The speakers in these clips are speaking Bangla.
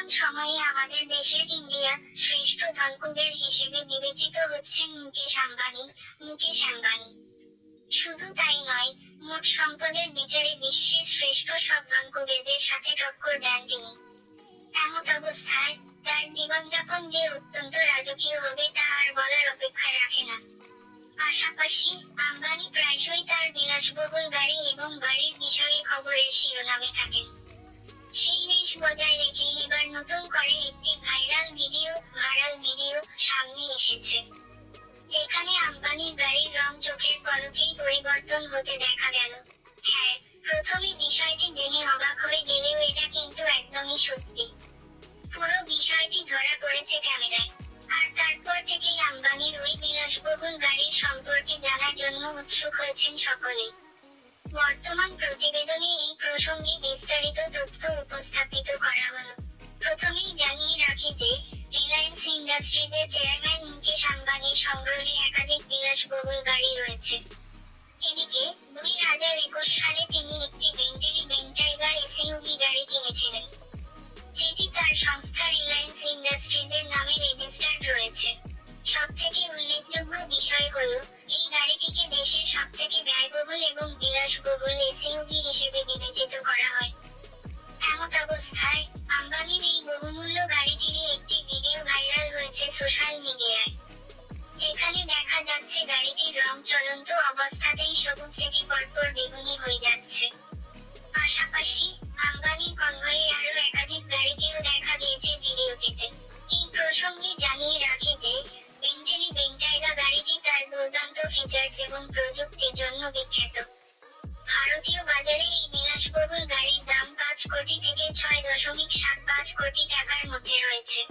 বর্তমান সময়ে আমাদের দেশের ইন্ডিয়া শ্রেষ্ঠ ধনকুবের হিসেবে বিবেচিত হচ্ছেন মুকেশ আম্বানি মুকেশ আম্বানি। শুধু তাই নয়, মোট সম্পদের বিচারে বিশ্বের শ্রেষ্ঠ সব ধনকুবেরদের সাথে টক্কর দেন তিনি। এমত অবস্থায় তার জীবনযাপন যে অত্যন্ত রাজকীয় হবে তা আর বলার অপেক্ষা রাখে না। পাশাপাশি আম্বানি প্রায়শই তার বিলাসবহুল গাড়ি এবং বাড়ির বিষয়ে খবরের শিরোনামে থাকেন। নতুন করে একটি ভাইরাল ভিডিও ভাইরাল ভিডিও সামনে এসেছে, যেখানে আম্বানির গাড়ির রং চোখের পলকেই পরিবর্তন হতে দেখা গেল। হ্যাঁ প্রথমে বিষয়টি জেনে অবাক হয়ে গেলেও এটা কিন্তু একদমই সত্যি। পুরো বিষয়টি ধরা পড়েছে ক্যামেরায়, আর তারপর থেকেই আম্বানির ওই বিলাসবহুল গাড়ির সম্পর্কে জানার জন্য উৎসুক হয়েছেন সকলেই। বর্তমান প্রতিবেদনে এই ইন্ডাস্ট্রিজের চেয়ারম্যান মুকেশ সংগ্রহে একাধিক বিলাসবহুল গাড়ি রয়েছে। এদিকে দুই হাজার একুশ সালে তিনি একটি বেন্টেলি বেন্টাইগার এসইউভি গাড়ি কিনেছিলেন, যেটি তার সংস্থা রিলায়েন্স ইন্ডাস্ট্রিজের নামে রেজিস্টার্ড রয়েছে। সবথেকে উল্লেখযোগ্য বিষয় হল, এই গাড়িটিকে দেশের সবথেকে ব্যয়বহুল এবং বিলাসবহুল এসইউভি হিসেবে বিবেচিত করা হয়। এমত অবস্থায়, আম্বানির এই বহুমূল্য গাড়িটির একটি ভিডিও সোশ্যাল মিডিয়ায় যেখানে দেখা যাচ্ছে গাড়িটির রং চলন্ত অবস্থাতেই সবুজ থেকে পরপর বেগুনি হয়ে যাচ্ছে পাশাপাশি আম্বানির কনভয়ে আরও একাধিক গাড়িকেও দেখা গিয়েছে ভিডিওটিতে এই প্রসঙ্গে জানিয়ে রাখি যে বেন্টেলি বেন্টাইগা গাড়িটি তার দুর্দান্ত ফিচার্স এবং প্রযুক্তির জন্য বিখ্যাত ভারতীয় বাজারে এই বিলাসবহুল গাড়ির দাম পাঁচ কোটি থেকে ছয় দশমিক সাত পাঁচ কোটি টাকার মধ্যে রয়েছে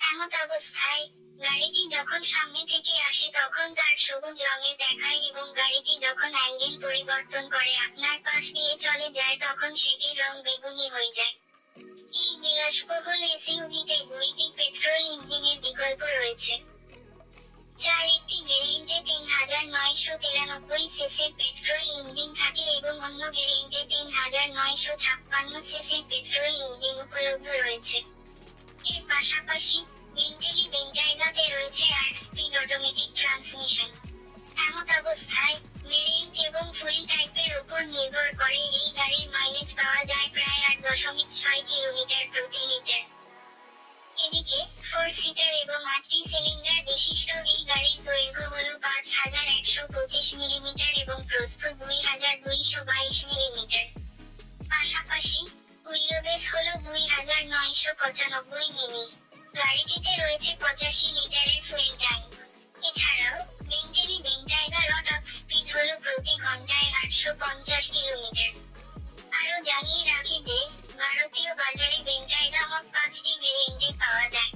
এমন অবস্থায় গাড়িটি যখন সামনে থেকে আসে তখন তার সবুজ রঙের দেখায় এবং গাড়িটি যখন অ্যাঙ্গেল পরিবর্তন করে আপনার পাশ দিয়ে চলে যায় তখন সেটির রং বেগুনি হয়ে যায়। এই বিলাসবহুল দুইটি পেট্রোল ইঞ্জিনের বিকল্প রয়েছে। একটি ভেরিয়েন্টে তিন হাজার নয়শো তিরানব্বই পেট্রোল ইঞ্জিন থাকে এবং অন্য ভেরিয়েন্টে তিন হাজার নয়শো ছাপ্পান্ন পেট্রোল ইঞ্জিন উপলব্ধ রয়েছে। এর পাশাপাশি বেন্টাইগাতে রয়েছে আট স্পিড অটোমেটিক ট্রান্সমিশন এমত অবস্থায় ভেরিয়েন্ট এবং ফুল টাইপের উপর নির্ভর করে দশমিক ছয় কিলোমিটার প্রতি লিটার। এদিকে ফোর সিটার এবং আটটি সিলিন্ডার বিশিষ্ট এই গাড়ির দৈর্ঘ্য হল পাঁচ হাজার একশো পঁচিশ মিলিমিটার এবং প্রস্থ দুই হাজার দুইশো বাইশ মিলিমিটার। পাশাপাশি হুইলবেস হল দুই হাজার নয়শো পঁচানব্বই মিলি গাড়িটিতে রয়েছে পঁচাশি লিটারের ফুয়েল ট্যাঙ্ক এছাড়াও বেন্টেলি বেন্টাইগার টপ স্পিড হল প্রতি ঘন্টায় আটশো পঞ্চাশ কিলোমিটার। ভারতীয় বাজারে বেঙ্গাইগামক পাঁচটি মেরেন্ডে পাওয়া যায়।